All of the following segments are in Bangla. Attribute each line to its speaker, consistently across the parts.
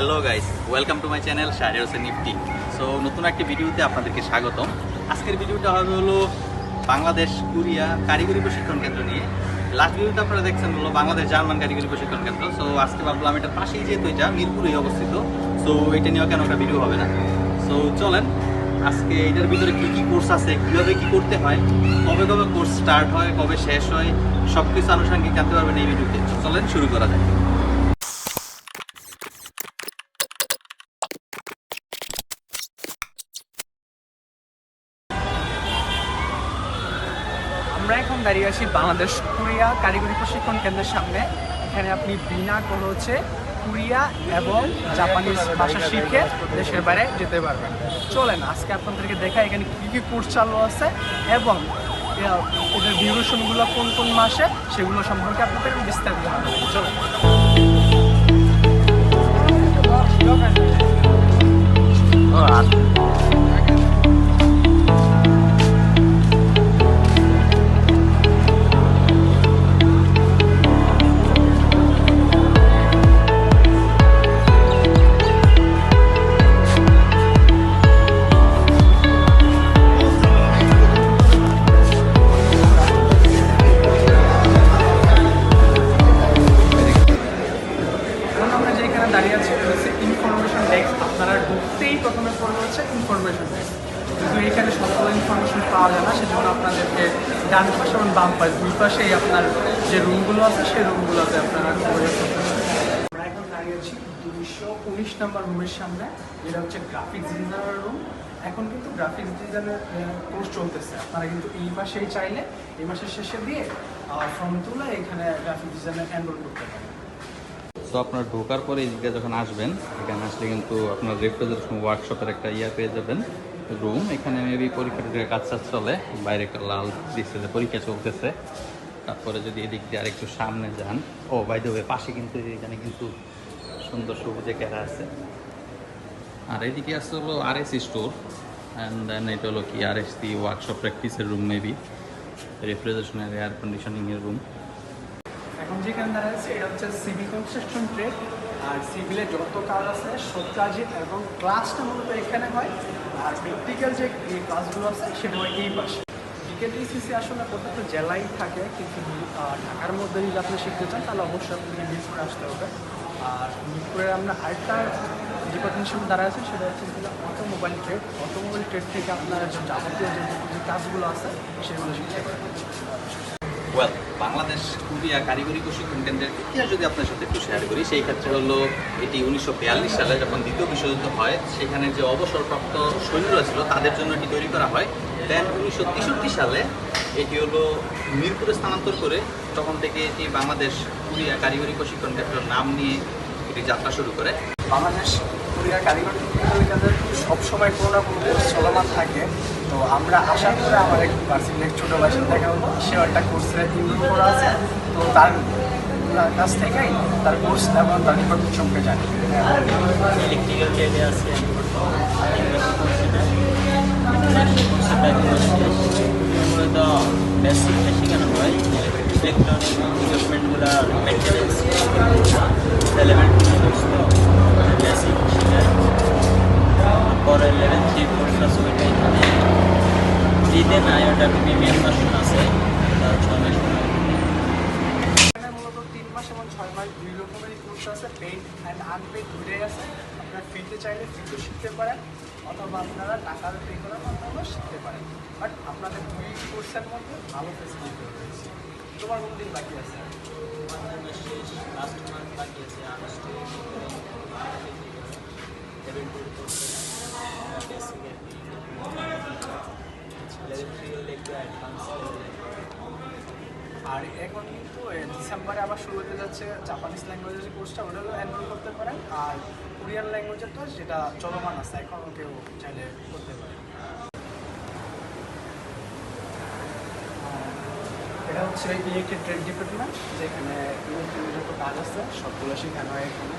Speaker 1: Hello guys, welcome to my channel Shahriar Hossain Nifty. So, নতুন একটি ভিডিওতে আপনাদেরকে স্বাগতম। আজকের ভিডিওটা হবে হলো বাংলাদেশ, কোরিয়া কারিগরি প্রশিক্ষণ কেন্দ্র নিয়ে। লাস্ট ভিডিওতে আপনারা দেখছেন হলো বাংলাদেশ জার্মান কারিগরি প্রশিক্ষণ কেন্দ্র। সো, আজকে ভাবলাম এটা পাশেই যেহেতু এটা, মিরপুরেই অবস্থিত। সো, এটা নিয়েও কেন একটা ভিডিও হবে না? সো, চলেন, আজকে এটার ভিতরে কী কী কোর্স আছে, কীভাবে কী করতে হয়, কবে কবে কোর্স স্টার্ট হয়, কবে শেষ হয় সব কিছু আনুষঙ্গিক জানতে পারবেন এই ভিডিওতে। চলেন, শুরু করা যায়
Speaker 2: আমরা এখন দাঁড়িয়ে আছি বাংলাদেশ কোরিয়া কারিগরি প্রশিক্ষণ কেন্দ্রের সামনে। এখানে আপনি বিনা খরচে কোরিয়া এবং জাপানিজ ভাষা শিখে দেশের বাইরে যেতে পারবেন। চলেন, আজকে আপনাদেরকে দেখা এখানে কী কী কোর্স চালু আছে এবং ওদের ডিউরেশনগুলো কোন কোন মাসে, সেগুলো সম্পর্কে আপনাদেরকে বিস্তারিত চলেন। বাম পাশে, দুই পাশেই আপনার যে রুমগুলো আছে, সেই রুমগুলোতে আপনারা আমরা এখন দাঁড়িয়ে আছি দুইশো উনিশ নম্বর রুমের সামনে, যেটা হচ্ছে গ্রাফিক্স ডিজাইনার রুম এখন কিন্তু গ্রাফিক্স ডিজাইনের কোর্স চলতেছে। আপনারা কিন্তু এই মাসেই চাইলে, এই মাসের শেষে দিয়ে ফর্ম তুলে এখানে গ্রাফিক ডিজাইনে এনরোল করতে পারেন।
Speaker 1: তো আপনার ঢোকার পরে এই যখন আসবেন, এখানে আসলে কিন্তু আপনার রেফ্রিজারেশন ওয়ার্কশপের একটা ইয়া পেয়ে যাবেন। রুম এখানে মেবি পরীক্ষার কাজ টাজ চলে, বাইরে লাল দিচ্ছে যে পরীক্ষা চলতেছে। তারপরে যদি এদিক দিয়ে আরেকটু সামনে যান, ও বাই দ্য পাশে কিন্তু এখানে কিন্তু সুন্দর সবুজে ঘেরা আছে। আর এদিকে আছে হলো R S store and then এটা হলো কি আর এস দি ওয়ার্কশপ প্র্যাকটিসের রুম মেবি রেফ্রিজারেশনের এয়ার কন্ডিশনিংয়ের রুম
Speaker 2: এখন যেখানে দাঁড়া আছে, এটা হচ্ছে সিভিল কনস্ট্রাকশন ট্রেড আর সিভিলে যত কাজ আছে, সব কাজই এবং ক্লাসটা মূলত এখানে হয়। আর প্র্যাকটিক্যাল যে ক্লাসগুলো আছে হয় এই পাশে। বিকেটিসিসি আসলে প্রত্যেকটা জেলায় থাকে, কিন্তু ঢাকার মধ্যে যদি আপনি শিখতে চান, তাহলে অবশ্যই আপনাকে মিরপুরে আসতে হবে। আর মিরপুরে আমরা আরেকটা ডিপার্টমেন্ট হিসেবে দাঁড়ায় আছে, সেটা হচ্ছে অটোমোবাইল ট্রেড অটোমোবাইল ট্রেড থেকে আপনার যাবতীয় যে কাজগুলো আছে, সেগুলো শিখতে পারেন।
Speaker 1: ওয়েল বাংলাদেশ কোরিয়া কারিগরি প্রশিক্ষণ কেন্দ্রের ইতিহাস যদি আপনার সাথে একটু শেয়ার করি, সেই ক্ষেত্রে হলো এটি উনিশশো বিয়াল্লিশ সালে যখন দ্বিতীয় বিশ্বযুদ্ধ হয়, সেখানে যে অবসরপ্রাপ্ত সৈন্যরা ছিল, তাদের জন্য এটি তৈরি করা হয়। দেন উনিশশো তেষট্টি সালে এটি হলো মিরপুরে স্থানান্তর করে তখন থেকে এটি বাংলাদেশ কোরিয়া কারিগরি প্রশিক্ষণ কেন্দ্রের নাম নিয়ে এটি যাত্রা শুরু করে।
Speaker 2: বাংলাদেশ কোরিয়ার কারিগরি কেন্দ্রের সবসময় কোনো না কোনো চলমান থাকে। তো আমরা আশা করে আমার এক পার্সেন্ট ছোটো সাথে দেখা হলো। সেও একটা কোর্সে ইনরোল করা আছে। তো তার কাছ থেকেই তার কোর্স এবং তার ডিপার্টমেন্ট সম্পর্কে জানি।
Speaker 3: ইলেকট্রিক্যাল ট্রেডে আছে বেসিক শেখানো হয় ইলেকট্রনিক ইকুইপমেন্টগুলো মেনটেন্যান্স এলিমেন্টগুলো পরে লেভেল থ্রি কোর্স আছে ওইটা এখানে ফ্রিতে নাই ওটা প্রিমিয়াম ভার্সন আছে। তার ছয় মাস
Speaker 2: ছয় মাস দুই রকমেরই কোর্স আছে পেইড অ্যান্ড আনপেইড দুটোই আছে। আপনারা ফ্রিতে চাইলে ফ্রিতে শিখতে পারেন অথবা আপনারা টাকা পে করার মাধ্যমেও শিখতে পারেন। বাট আপনাদের দুই কোর্সের মধ্যে ভালো ফেসিলিটি রয়েছে। তোমার কোন দিন বাকি আছে?
Speaker 3: লাস্ট মান্থ বাকি আছে আগস্টে।
Speaker 2: আর এখন কিন্তু ডিসেম্বরে আবার শুরু হতে যাচ্ছে জাপানিজ ল্যাঙ্গুয়েজের যে কোর্সটা ওটা এনরোল করতে পারেন। আর কোরিয়ান ল্যাঙ্গুয়েজের তো যেটা চলমান আছে, এখন কেউ চাইলে করতে পারে। এটা হচ্ছে ইলেকট্রিক ট্রেড ডিপার্টমেন্ট যেখানে ইলেকট্রিকের যত কাজ আছে, সবগুলো শেখানো হয় এখানে।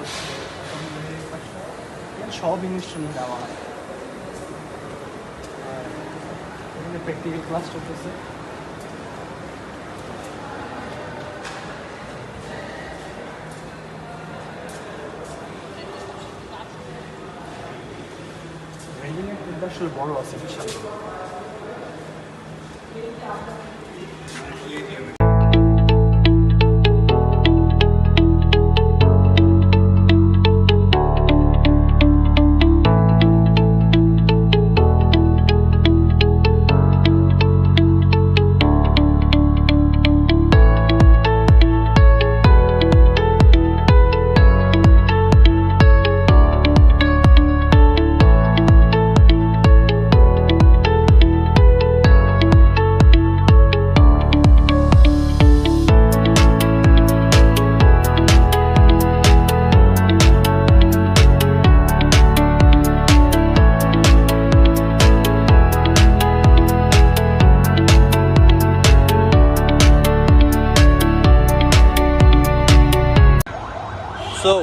Speaker 2: হচ্ছে সব ইনস্ট্রুমেন্ট দেওয়া হয়। এখানে প্র্যাকটিক্যাল ক্লাস চলতেছে। আসলে বড় আছে বিশাল।
Speaker 1: সো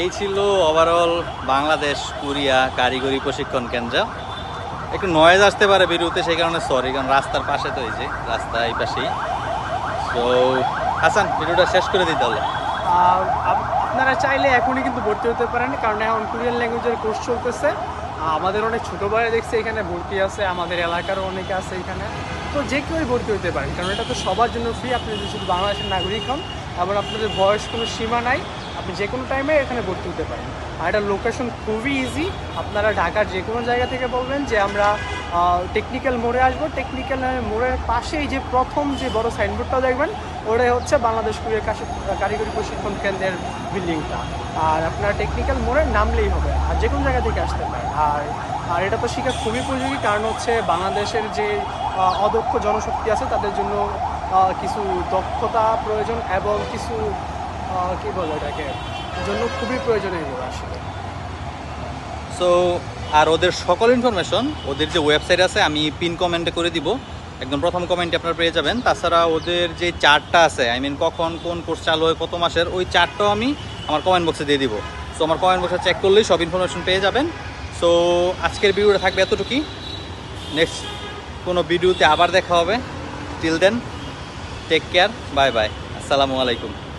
Speaker 1: এই ছিল ওভারঅল বাংলাদেশ, কোরিয়া কারিগরি প্রশিক্ষণ কেন্দ্র। একটু নয়েজ আসতে পারে বিরুতে সেই কারণে সরি কারণ রাস্তার পাশে তো এই যে, রাস্তা এই পাশেই। সো হাসান, ভিডিওটা শেষ করে দিতে হলো
Speaker 2: আপনারা চাইলে এখনই কিন্তু ভর্তি হতে পারেন, কারণ এখন কোরিয়ান ল্যাঙ্গুয়েজের কোর্স চলতেছে। আমাদের অনেক ছোটো ভাইরা দেখছে এখানে ভর্তি আছে, আমাদের এলাকারও অনেকে আছে এখানে। তো যে কেউই ভর্তি হতে পারেন কারণ এটা তো সবার জন্য ফ্রি আপনি যদি শুধু বাংলাদেশের নাগরিক হন আবার আপনাদের বয়স কোনো সীমা নাই, আপনি যে কোনো টাইমে এখানে ভর্তি হতে পারেন। আর এটা লোকেশন খুবই ইজি আপনারা ঢাকার যে কোনো জায়গা থেকে বলবেন যে আমরা টেকনিক্যাল মোড়ে আসব। টেকনিক্যাল মোড়ের পাশেই যে প্রথম যে বড় সাইনবোর্ডটা দেখবেন ওটাই হচ্ছে বাংলাদেশ কাশি, কারিগরি প্রশিক্ষণ কেন্দ্রের বিল্ডিংটা আর আপনার টেকনিক্যাল মোড়ে নামলেই হবে, আর যে কোনো জায়গা থেকে আসতে পারেন। আর আর এটা তো শেখা খুবই উপযোগী কারণ হচ্ছে বাংলাদেশের যে অদক্ষ জনশক্তি আছে, তাদের জন্য কিছু দক্ষতা প্রয়োজন এবং কিছু কি বলে এটাকে জন্য খুবই প্রয়োজনীয় এগুলো আসলে।
Speaker 1: সো আর ওদের সকল ইনফরমেশন ওদের যে ওয়েবসাইট আছে, আমি পিন কমেন্টে করে দিব। একদম প্রথম কমেন্টে আপনারা পেয়ে যাবেন। তাছাড়া ওদের যে চার্টটা আছে আই মিন কখন কোন কোর্স চালু হয়, কত মাসের, ওই চার্টটাও আমি আমার কমেন্ট বক্সে দিয়ে দিব। সো আমার কমেন্ট বক্সে চেক করলেই সব ইনফরমেশন পেয়ে যাবেন। সো আজকের ভিডিওটা থাকবে এতটুকুই। নেক্সট কোনো ভিডিওতে আবার দেখা হবে। Till then take care bye bye আসসালামু আলাইকুম